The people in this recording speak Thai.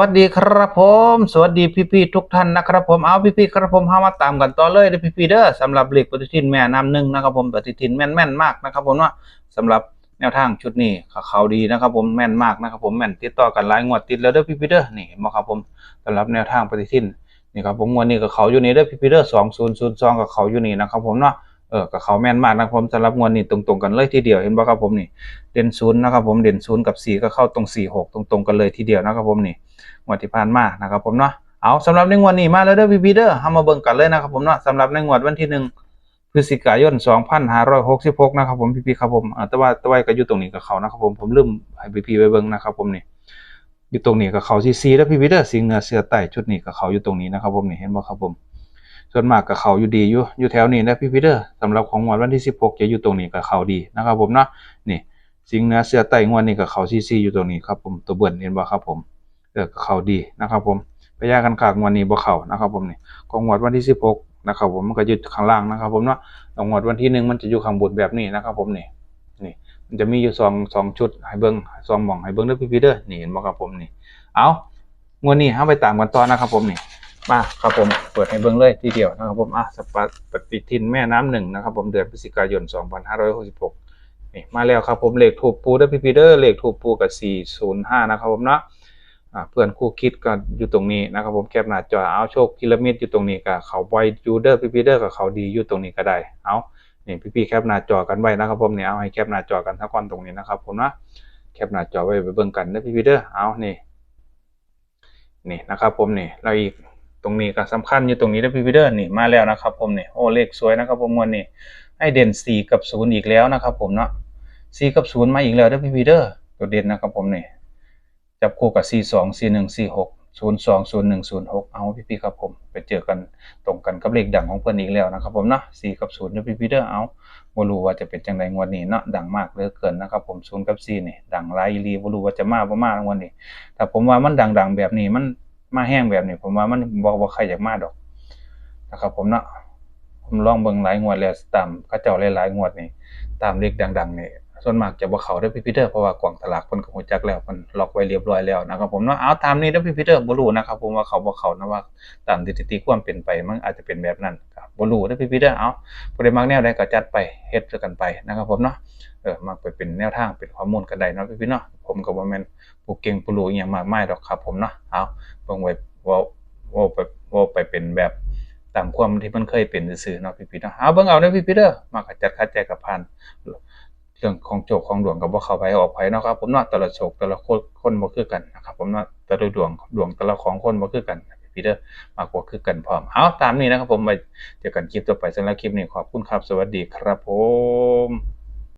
วัสดีครับผม สวัสดีพี่ๆทุกท่านนะครับผมเอาพี่ๆครับผมเฮามาตามกันต่อเลยเด้อพี่ๆเด้อสำหรับเลขปฏิทินแม่น้ำหนึ่งนะครับผมปฏิทินแม่นๆมากนะครับผมเนาะสำหรับแนวทางชุดนี้เขาเขาดีนะครับผมแม่นมากนะครับผมแม่นติดต่อกันหลายงวดติดแล้วเด้อพี่ๆเด้อนี่เห็นบ่ครับผมสำหรับแนวทางปฏิทินนี่ครับผมงวดนี้ก็เขาอยู่นี่เด้อพี่ๆเด้อ2002กับเขาอยู่นี่นะครับผมเนาะ เออกับเขาแม่นมากนะครับผมสำหรับงวดนี้ตรงๆกันเลยทีเดียวเห็นบ่ครับผมนี่เด่นศูนย์นะครับผมเด่นศูนย์กับสี่ก็เข้าตรงสี่หกตรงๆกันเลยทีเดียวนะครับผมนี่งวดที่ผ่านมานะครับผมเนาะเอาสำหรับในงวดนี้มาแล้วเด้อพี่พีเด้อเฮามาเบิ่งกันเลยนะครับผมเนาะสำหรับในงวดวันที่หนึ่งพฤศจิกายน 2566 นะครับผมพี่ๆครับผมอ่าแต่ว่าแต่ว่าก็อยู่ตรงนี้กับเขานะครับผมผมลืมให้พี่ๆไปเบิ่งนะครับผมนี่อยู่ตรงนี้กับเขาซีซีแล้วพี่พีเด้อสิงเหนือเสือใต้ชุดนี้กับเขาอยู่ตรงนี้นะครับผมนี่เห็นบ่ครับผม ส่วนมากกับเขาอยู่ดีอยู่อยู่แถวนี้นะพี่พีเด้อสำหรับของงวดวันที่ 16 จะอยู่ตรงนี้กับเขาดีนะครับผมเนาะนี่สิงเนือเสือไต่งวดนี่กับเขาซีซีอยู่ตรงนี้ครับผมตัวเบิ่นเห็นบ่ครับผมเออเขาดีนะครับผมพยากันขากงวดนี้บ่เขานะครับผมนี่ของงวดวันที่ 16 นะครับผมมันก็อยู่ข้างล่างนะครับผมเนาะของงวดวันที่หนึ่งมันจะอยู่ข้างบนแบบนี้นะครับผมนี่นี่มันจะมีอยู่สองสองชุดให้เบิ่งสองหม่องให้เบิ่งเด้อพี่ๆเด้อนี่เห็นบ่ครับผมนี่เอางวดนี้เฮาไปตามกันต่อนะครับผมนี่ มาครับผมเปิดให้เบิ่งเลยทีเดียวนะครับผมอะสปาปฏิทินแม่น้ำหนึ่งนะครับผมเดือนพฤศจิกายน 2566นี่มาแล้วครับผมเลขถูกปูเด้อพี่พีเดอร์เลขถูกปูกับ 405 นะครับผมเนาะอ่าเพื่อนคู่คิดก็อยู่ตรงนี้นะครับผมแคปหน้าจอเอาโชคพีระมิดอยู่ตรงนี้กับเขาบอยยูเดอร์พีพีเดอร์กับเขาดีอยู่ตรงนี้ก็ได้เอานี่พี่พี่ๆแคปหน้าจอกันไว้นะครับผมเนี่ยเอาให้แคปหน้าจอกันทั้งก่อนตรงนี้นะครับผมนะแคปหน้าจอไว้ไปเบิ่งกันเด้อพี่พีเดอร์เอานี่นี่นะครับผมนี่แล้วอีก ตรงนี้ก็สำคัญอยู่ตรงนี้ด้อพี่พีเดอร์นี่มาแล้วนะครับผมนี่โอ้เลขสวยนะครับผมมวนนี่ให้เด่นสี่กับศูนย์อีกแล้วนะครับผมเนาะสกับศูนย์มาอีกแล้วเด้อพี่พีเดอร์ตัวเด่นนะครับผมนี่จับคู่กับสี่สองสี่หนึ่งสี่หกศูนย์สองศูนย์หนึ่งศูนย์หกเอาพี่พี่ครับผมไปเจอกันตรงกันกับเลขดังของเพื่อนอีกแล้วนะครับผมเนาะสกับศูนย์เด้อพี่พีเดอร์เอาบรูว่าจะเป็นจังไดงวดนี้เนาะดังมากเหลือเกินนะครับผมศูนย์กับสี่นี่ดังหลายอีหลีบ่รู้ว่าจะมาบ่มางวดนี้แต่ผมว่ามันดังๆแบบนี้มัน มาแห้งแบบนี้ผมว่ามันบอกว่าใครอยากมาดอกนะครับ ผมเนาะผมลองเบิ่งหลายงวดแล้วตามเขาเจ้าหลายๆงวดนี่ตามเลขดังๆนี่ส่วนมากจะบ่เขาได้พี่พีเตอร์เพราะว่ากวางตลาดคนก็หัวจักแล้วมันล็อกไว้เรียบร้อยแล้วนะครับผมเนาะเอาตามนี้เด้พี่พีเตอร์บ่รู้นะครับผมว่าเขาบ่เขานะว่าตามสถิติความเป็นไปมันอาจจะเป็นแบบนั้น บรู้เด้พี่พีเตอร์เอาผู้ใดมักแนวใดก็จัดไปเฮ็ดกันไปนะครับผมเนาะเออมักไปเป็นแนวทางเป็นข้อมูลกันได้เนาะพี่พี่เนาะผมก็บ่แมนผู้เก่งผู้รู้อีหยังมากมายดอกครับผมเนาะเอาเบิ่งไว้ว้าว้าไปว้าไปเป็นแบบตามความที่มันเคยเป็นซื่อเนาะพี่ๆเนาะเอาเบิ่งเอาเด้อพี่ๆเด้อมาขัดจัดขัดแจกับพันเรื่องของโจกของดวงก็บ่เข้าไปออกไปเนาะครับผมเนาะแต่ละโชคแต่ละคนคนบ่คือกันนะครับผมเนาะแต่ละดวงดวงแต่ละของคนบ่คือกัน พี่ๆเด้อมากกว่าคือกันพร้อม เอาตามนี้นะครับผมไปเจอกันคลิปต่อไปสำหรับคลิปนี้ขอบคุณครับ สวัสดีครับผม